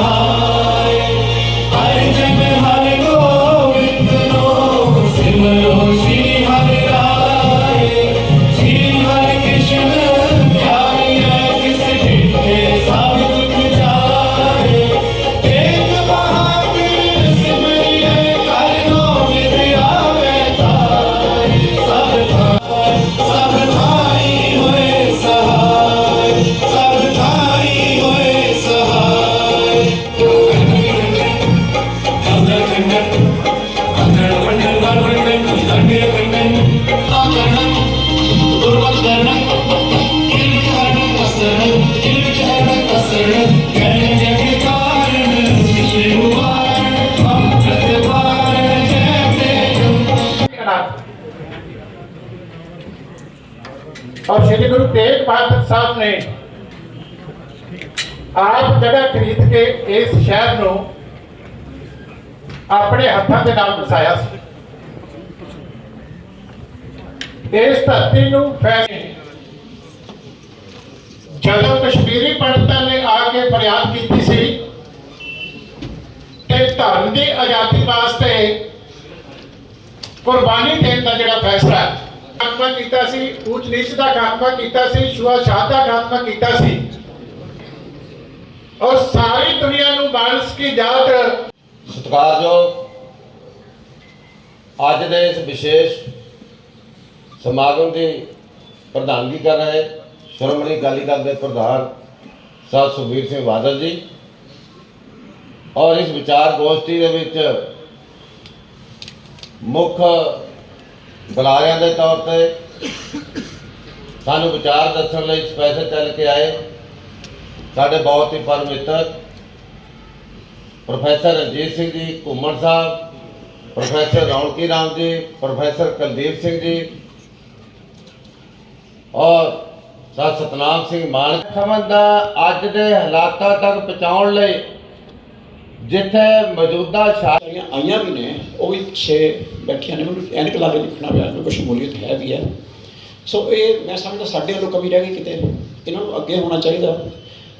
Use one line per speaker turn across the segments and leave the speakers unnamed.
아.
और श्री गुरु तेग बहादुर साहब ने ਆਪ ਜਗ੍ਹਾ ਖਰੀਦ ਕੇ ਇਸ ਸ਼ਹਿਰ ਨੂੰ ਆਪਣੇ ਹੱਥਾਂ ਦੇ ਨਾਲ ਵਸਾਇਆ ਸੀ ਇਸ ਧਰਤੀ ਨੂੰ ਫੈਸਲੇ ਜਦੋਂ ਕਸ਼ਮੀਰੀ ਪੰਡਤਾਂ ਨੇ ਆ ਕੇ ਫਰਿਆਦ ਕੀਤੀ ਸੀ ਕਿ ਧਰਮ ਦੀ ਆਜ਼ਾਦੀ ਵਾਸਤੇ ਕੁਰਬਾਨੀ ਦੇਣ ਦਾ ਜਿਹੜਾ ਫੈਸਲਾ ਹੈ, ਖਾਤਮਾ ਕੀਤਾ ਸੀ, ਉੱਚ ਨੀਚ ਦਾ ਖਾਤਮਾ ਕੀਤਾ ਸੀ ਸ਼ੁਆ ਦਾ ਖਾਤਮਾ ਕੀਤਾ ਸੀ। ਔਰ ਸਾਰੀ ਦੁਨੀਆ ਨੂੰ ਬਾਰਿਸ਼ ਕੀ ਯਾਦ
ਸਤਿਕਾਰਯੋਗ ਅੱਜ ਦੇ ਇਸ ਵਿਸ਼ੇਸ਼ ਸਮਾਗਮ ਦੀ ਪ੍ਰਧਾਨਗੀ ਕਰ ਰਹੇ ਸ਼੍ਰੋਮਣੀ ਅਕਾਲੀ ਦਲ ਦੇ ਪ੍ਰਧਾਨ ਸਾਹਿਬ ਸੁਖਬੀਰ ਸਿੰਘ ਬਾਦਲ ਜੀ ਔਰ ਇਸ ਵਿਚਾਰ ਗੋਸ਼ਟੀ ਦੇ ਵਿੱਚ ਮੁੱਖ ਬੁਲਾਰਿਆਂ ਦੇ ਤੌਰ ਤੇ ਸਾਨੂੰ ਵਿਚਾਰ ਦੱਸਣ ਲਈ ਸਪੈਸ਼ਲ ਚੱਲ ਕੇ ਆਏ। ਸਾਡੇ ਬਹੁਤ ਹੀ ਪਰਮਿੱਤਰ ਪ੍ਰੋਫੈਸਰ ਰਣਜੀਤ ਸਿੰਘ ਜੀ, ਘੁੰਮਣ ਸਾਹਿਬ, ਪ੍ਰੋਫੈਸਰ ਰੌਣਕੀ ਰਾਮ ਜੀ, ਪ੍ਰੋਫੈਸਰ ਕੁਲਦੀਪ ਸਿੰਘ ਜੀ ਔਰ ਸਰ ਸਤਨਾਮ ਸਿੰਘ ਮਾਨਕ ਸਮਝਦਾ ਅੱਜ ਦੇ ਹਾਲਾਤਾਂ ਤੱਕ ਪਹੁੰਚਾਉਣ ਲਈ ਜਿੱਥੇ ਮੌਜੂਦਾ ਸ਼ਾ
ਆਈਆਂ ਵੀ ਨੇ ਉਹ ਵੀ ਛੇ ਬੈਠੀਆਂ ਨੇ, ਮੈਨੂੰ ਐਨਕ ਲਾ ਕੇ ਲਿਖਣਾ ਪਿਆ, ਕੋਈ ਸ਼ਮੂਲੀਅਤ ਹੈ ਵੀ ਹੈ। ਸੋ ਇਹ ਮੈਂ ਸਮਝਦਾ ਸਾਡੇ ਵੱਲੋਂ ਕਮੀ ਰਹਿ ਗਈ ਕਿਤੇ, ਇਹਨਾਂ ਨੂੰ ਅੱਗੇ ਹੋਣਾ ਚਾਹੀਦਾ।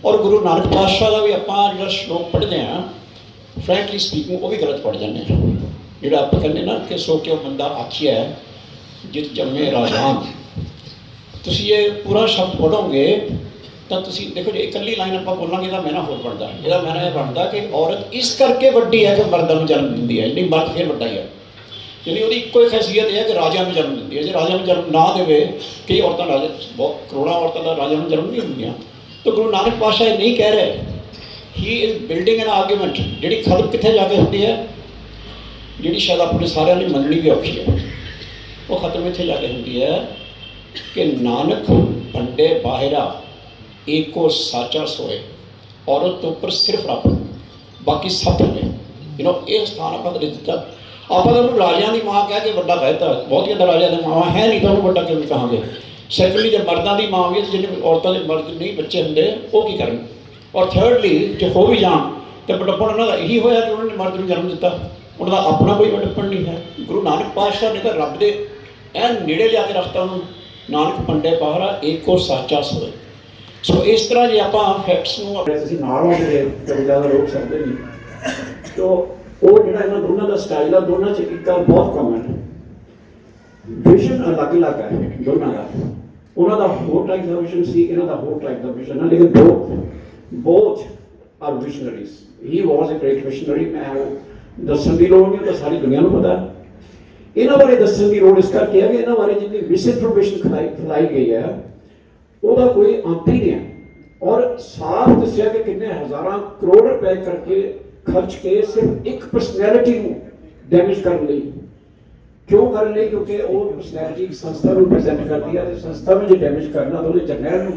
ਔਰ ਗੁਰੂ ਨਾਨਕ ਪਾਤਸ਼ਾਹ ਦਾ ਵੀ ਆਪਾਂ ਜਿਹੜਾ ਸ਼ਲੋਕ ਪੜ੍ਹਦੇ ਆ ਫ੍ਰੈਂਕਲੀ ਸਪੀਕਿੰਗ ਉਹ ਵੀ ਗਲਤ ਪੜ੍ਹ ਜਾਂਦੇ ਆ ਜਿਹੜਾ ਆਪਾਂ ਕਹਿੰਦੇ ਨਾ ਕਿ ਸੋ ਕਿਉ ਬੰਦਾ ਆਖਿਆ ਜਿਤ ਜੰਮੇ ਰਾਜਾਨ ਤੁਸੀਂ ਇਹ ਪੂਰਾ ਸ਼ਬਦ ਪੜੋਗੇ ਤਾਂ ਤੁਸੀਂ ਦੇਖੋ ਜੇ, ਇਕੱਲੀ ਲਾਈਨ ਆਪਾਂ ਬੋਲਾਂਗੇ ਤਾਂ ਮੈਨਾ ਹੋਰ ਬਣਦਾ ਇਹਦਾ ਮੈਨਾ ਇਹ ਬਣਦਾ ਕਿ ਔਰਤ ਇਸ ਕਰਕੇ ਵੱਡੀ ਹੈ ਕਿ ਮਰਦਾਂ ਨੂੰ ਜਨਮ ਦਿੰਦੀ ਹੈ। ਜਿਹੜੀ ਮਰਦ ਫਿਰ ਵੱਡਾ ਹੀ ਹੈ। ਜਿਹੜੀ ਉਹਦੀ ਇੱਕੋ ਹੀ ਖਾਸੀਅਤ ਇਹ ਹੈ ਕਿ ਰਾਜਾ ਨੂੰ ਜਨਮ ਦਿੰਦੀ ਹੈ। ਜੇ ਰਾਜਾ ਨੂੰ ਜਨਮ ਨਾ ਦੇਵੇ ਕਈ ਔਰਤਾਂ ਰਾਜਾ, ਬਹੁਤ ਕਰੋੜਾਂ ਔਰਤਾਂ ਦਾ ਰਾਜਾ ਨੂੰ ਜਨਮ ਨਹੀਂ ਹੁੰਦੀਆਂ ਤਾਂ ਗੁਰੂ ਨਾਨਕ ਪਾਤਸ਼ਾਹ ਇਹ ਨਹੀਂ ਕਹਿ ਰਹੇ। He is building an argument ਜਿਹੜੀ ਖਤਮ ਕਿੱਥੇ ਜਾ ਕੇ ਹੁੰਦੀ ਹੈ? ਜਿਹੜੀ ਸ਼ਾਇਦ ਆਪਣੇ ਸਾਰਿਆਂ ਲਈ ਮੰਨਣੀ ਵੀ ਔਖੀ ਹੈ। ਉਹ ਖਤਮ ਇੱਥੇ ਜਾ ਕੇ ਹੁੰਦੀ ਹੈ ਕਿ ਨਾਨਕ ਪੰਡੇ ਬਾਹਰਾ ਏਕੋ ਸਾਚਾ ਸੋਏ। ਔਰਤ ਤੋਂ ਉੱਪਰ ਸਿਰਫ ਰੱਬ ਬਾਕੀ ਸਭ ਨੇ ਯੂ نو ਇਹ ਸਥਾਨ ਆਪਾਂ ਦੇ ਦਿੱਤਾ। ਆਪਾਂ ਤਾਂ ਉਹਨੂੰ ਰਾਜਿਆਂ ਦੀ ਮਾਂ ਕਹਿ ਕੇ ਵੱਡਾ ਕਹਿਤਾ ਬਹੁਤੀਆਂ ਤਾਂ ਰਾਜਿਆਂ ਦੀ ਮਾਂ ਹੈ ਨਹੀਂ ਤਾਂ ਉਹਨੂੰ ਵੱਡਾ ਕਿਵੇਂ ਕਹਾਂਗੇ? ਸੈਕੰਡਲੀ ਜੇ ਮਰਦਾਂ ਦੀ ਮਾਂ ਵੀ ਹੈ ਤੇ ਔਰਤਾਂ ਦੇ ਮਰਦ ਨਹੀਂ ਬੱਚੇ ਹੁੰਦੇ, ਉਹ ਕੀ ਕਰਨ? ਔਰ ਥਰਡਲੀ ਜੇ ਹੋ ਵੀ ਜਾਣ, ਤੇ ਬੜਪਣ ਉਹਨਾਂ ਦਾ ਇਹੀ ਹੋਇਆ ਕਿ ਉਹਨਾਂ ਨੇ ਮਰਦ ਨੂੰ ਜਨਮ ਦਿੱਤਾ। ਉਹਨਾਂ ਦਾ ਆਪਣਾ ਕੋਈ ਬੜਪਣ ਨਹੀਂ ਹੈ। ਗੁਰੂ ਨਾਨਕ ਪਾਤਸ਼ਾਹ ਨੇ ਤਾਂ ਰੱਬ ਦੇ ਐਨ ਨੇੜੇ ਲਿਆ ਕੇ ਰੱਖਤਾ ਉਹਨੂੰ। ਨਾਨਕ ਪੰਡੇ ਪਹਰਾ ਏਕੋ ਸਾਚਾ ਸੋਏ। ਸੋ ਇਸ ਤਰ੍ਹਾਂ ਜੇ ਆਪਾਂ ਫੈਕਟਸ ਨੂੰ ਆਪਣੇ ਅਸੀਂ ਨਾਲ ਹੁੰਦੇ ਤੇ ਜ਼ਿਆਦਾ ਲੋਕ ਸਮਝਦੇ ਨਹੀਂ, ਤੋ ਉਹ ਜਿਹੜਾ ਇਹਨਾਂ ਦੋਨਾਂ ਦਾ ਸਟਾਈਲ ਆ, ਦੋਨਾਂ ਚ ਇੱਕ ਗੱਲ ਬਹੁਤ ਕਾਮਨ ਹੈ। ਵਿਜ਼ਨ ਅਲੱਗ-ਅਲੱਗ ਹੈ, ਦੋਨਾਂ ਦਾ। ਉਹਨਾਂ ਦਾ ਹੋਰ ਟਾਈਪ ਦਾ ਵਿਜ਼ਨ ਸੀ, ਇਹਨਾਂ ਦਾ ਹੋਰ ਟਾਈਪ ਦਾ ਵਿਜ਼ਨ ਹੈ ਲੇਕਿਨ both both are visionaries he was a great visionary ਮੈਂ ਉਹ ਦੱਸਣ ਦੀ ਲੋੜ ਨਹੀਂ ਤਾਂ ਸਾਰੀ ਦੁਨੀਆ ਨੂੰ ਪਤਾ ਹੈ। ਇਹਨਾਂ ਬਾਰੇ ਦੱਸਣ ਦੀ ਲੋੜ ਇਸ ਕਰਕੇ ਹੈ ਕਿ ਇਹਨਾਂ ਬਾਰੇ ਜਿੰਨੀ ਮਿਸਇਨਫੋਰਮੇਸ਼ਨ ਫੈਲਾਈ ਫੈਲਾਈ ਗਈ ਹੈ ਉਹਦਾ ਕੋਈ ਅੰਤ ਹੀ ਨਹੀਂ ਹੈ। ਔਰ ਸਾਫ਼ ਦੱਸਿਆ ਕਿ ਕਿੰਨੇ ਹਜ਼ਾਰਾਂ ਕਰੋੜ ਰੁਪਏ ਕਰਕੇ ਖਰਚ ਕੇ ਸਿਰਫ ਇੱਕ ਪਰਸਨੈਲਿਟੀ ਨੂੰ ਡੈਮੇਜ ਕਰਨ ਲਈ। ਕਿਉਂ ਕਰਨ ਲਈ? ਕਿਉਂਕਿ ਉਹ ਪਰਸਨੈਲਿਟੀ ਸੰਸਥਾ ਨੂੰ ਪ੍ਰੈਜ਼ੈਂਟ ਕਰਦੀ ਹੈ ਤੇ ਸੰਸਥਾ ਨੂੰ ਜੇ ਡੈਮੇਜ ਕਰਨਾ ਤਾਂ ਉਹਦੇ ਜਰਨੈਲ ਨੂੰ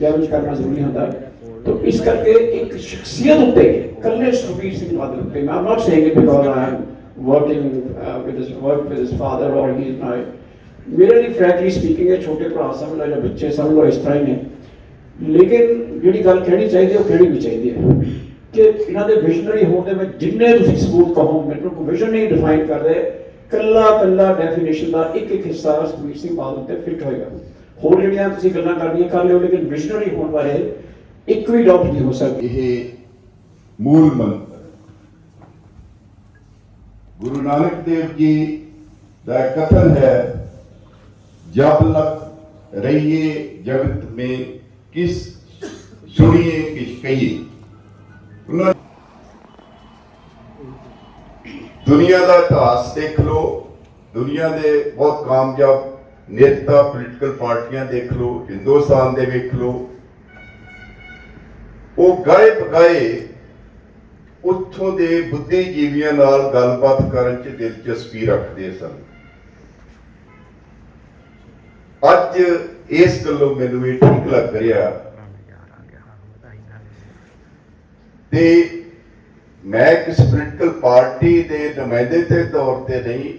ਡੈਮੇਜ ਕਰਨਾ ਜ਼ਰੂਰੀ ਹੁੰਦਾ ਹੈ। ਤਾਂ ਇਸ ਕਰਕੇ ਇੱਕ ਸ਼ਖਸੀਅਤ ਉੱਤੇ ਕੱਲੇ ਸੁਖਬੀਰ ਸਿੰਘ ਬਾਦਲ ਉੱਤੇ, ਮੈਂ not saying it because I am working with his work with his father ਔਰ ਹੀ ਇਜ਼ ਮਾਈ ਮੇਰੇ ਲਈ ਫ੍ਰੈਂਕਲੀ ਸਪੀਕਿੰਗ ਹੈ ਛੋਟੇ ਭਰਾ ਸਮਝ ਲਓ ਜਾਂ ਬੱਚੇ ਸਮਝ ਲਓ, ਇਸ ਤਰ੍ਹਾਂ ਹੀ ਨੇ। ਲੇਕਿਨ ਜਿਹੜੀ ਗੱਲ ਕਹਿਣੀ ਚਾਹੀਦੀ ਹੈ, ਉਹ ਕਹਿਣੀ ਵੀ ਚਾਹੀਦੀ ਹੈ ਕਿ ਇਹਨਾਂ ਦੇ ਵਿਜ਼ਨਰੀ ਹੋਣ ਦੇ ਵਿੱਚ ਜਿੰਨੇ ਤੁਸੀਂ ਸਬੂਤ ਕਹੋ ਮੈਨੂੰ ਕੋਈ ਵਿਜ਼ਨ ਨਹੀਂ ਡਿਫਾਈਨ ਕਰਦੇ ਕੱਲਾ ਕੱਲਾ ਡੈਫੀਨੇਸ਼ਨ ਦਾ ਇੱਕ ਇੱਕ ਹਿੱਸਾ ਸੁਖਬੀਰ ਸਿੰਘ ਬਾਦਲ ਤੇ ਫਿੱਟ ਹੋਏਗਾ। ਹੋਰ ਜਿਹੜੀਆਂ ਤੁਸੀਂ ਗੱਲਾਂ ਕਰਨੀਆਂ ਕਰ ਲਿਓ ਲੇਕਿਨ ਵਿਜ਼ਨਰੀ ਹੋਣ ਬਾਰੇ ਇੱਕ ਵੀ ਡਾਊਟ ਨਹੀਂ ਹੋ ਸਕਦੀ।
ਇਹ
ਮੂਲ ਮੰਤਰ ਗੁਰੂ ਨਾਨਕ ਦੇਵ ਜੀ ਦਾ ਕਥਨ ਹੈ ਜਬ ਲਕ ਰਹੀਏ ਜਗਤ ਮੇ, ਕਿਸ ਸੁਣੀਏ, ਕਿਸ ਕਹੀਏ? ਉਹਨਾਂ ਦੁਨੀਆ ਦਾ ਇਤਿਹਾਸ ਦੇਖ ਲਓ। ਦੁਨੀਆ ਦੇ ਬਹੁਤ ਕਾਮਯਾਬ ਨੇਤਾ ਪੋਲੀਟੀਕਲ ਪਾਰਟੀਆਂ ਦੇਖ ਲਓ, ਹਿੰਦੁਸਤਾਨ ਦੇ ਵੇਖ ਲਓ। ਉਹ ਗਾਏ ਪਕਾਏ ਉੱਥੋਂ ਦੇ ਬੁੱਧੀਜੀਵੀਆਂ ਨਾਲ ਗੱਲਬਾਤ ਕਰਨ 'ਚ ਦਿਲਚਸਪੀ ਰੱਖਦੇ ਸਨ। ਅੱਜ ਇਸ ਗੱਲੋਂ ਮੈਨੂੰ ਇਹ ਠੀਕ ਲੱਗ ਰਿਹਾ। ਤੇ ਮੈਂ ਕਿਸ ਪੋਲੀਟੀਕਲ ਪਾਰਟੀ ਦੇ ਨੁਮਾਇੰਦੇ ਦੇ ਤੌਰ ਤੇ ਨਹੀਂ,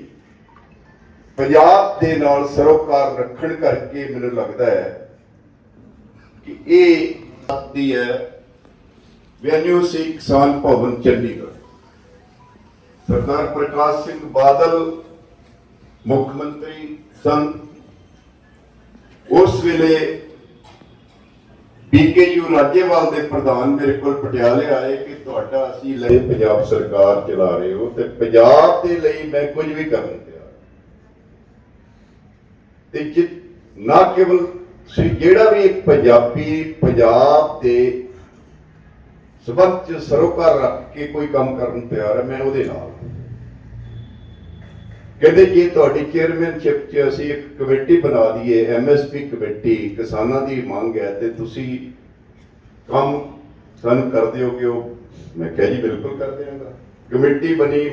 ਪੰਜਾਬ ਦੇ ਨਾਲ ਸਰੋਕਾਰ ਰੱਖਣ ਕਰਕੇ ਮੈਨੂੰ ਲੱਗਦਾ ਹੈ ਕਿ ਇਹ ਆਤੀ ਹੈ ਵੈਨਿਊ ਸੀ ਕਿਸਾਨ ਭਵਨ ਚੰਡੀਗੜ੍ਹ। ਸਰਦਾਰ ਪ੍ਰਕਾਸ਼ ਸਿੰਘ ਬਾਦਲ, ਮੁੱਖ ਮੰਤਰੀ ਸਨ ਉਸ ਵੇਲੇ ਪੀਕੇਯੂ ਰਾਜੇਵਾਲ ਦੇ ਪ੍ਰਧਾਨ ਮੇਰੇ ਕੋਲ ਪਟਿਆਲੇ ਆਏ ਕਿ ਤੁਹਾਡਾ ਅਸੀਂ ਲਈ ਪੰਜਾਬ ਸਰਕਾਰ ਚਲਾ ਰਹੇ ਹੋ ਤੇ ਪੰਜਾਬ ਦੇ ਲਈ ਮੈਂ ਕੁਝ ਵੀ ਕਰਨ ਨੂੰ ਤਿਆਰ ਤੇ ਜਿ ਨਾ ਕੇਵਲ ਸੀ ਜਿਹੜਾ ਵੀ ਪੰਜਾਬੀ ਪੰਜਾਬ ਦੇ ਸਬੰਧ ਚ ਸਰੋਕਾਰ ਰੱਖ ਕੇ ਕੋਈ ਕੰਮ ਕਰਨ ਨੂੰ ਤਿਆਰ ਹੈ, ਮੈਂ ਉਹਦੇ ਨਾਲ ਕਹਿੰਦੇ ਜੇ ਤੁਹਾਡੀ ਚੇਅਰਮੈਨਸ਼ਿਪ 'ਚ ਅਸੀਂ ਇੱਕ ਕਮੇਟੀ ਬਣਾ ਦਈਏ ਐਮਐਸਪੀ ਕਮੇਟੀ, ਕਿਸਾਨਾਂ ਦੀ ਮੰਗ ਹੈ ਤੇ ਤੁਸੀਂ ਕੰਮ ਸਾਨੂੰ ਕਰ ਦਿਓਗੇ ਉਹ? ਮੈਂ ਕਿਹਾ ਜੀ, ਬਿਲਕੁਲ ਕਰ ਦਿਆਂਗਾ। ਕਮੇਟੀ ਬਣੀ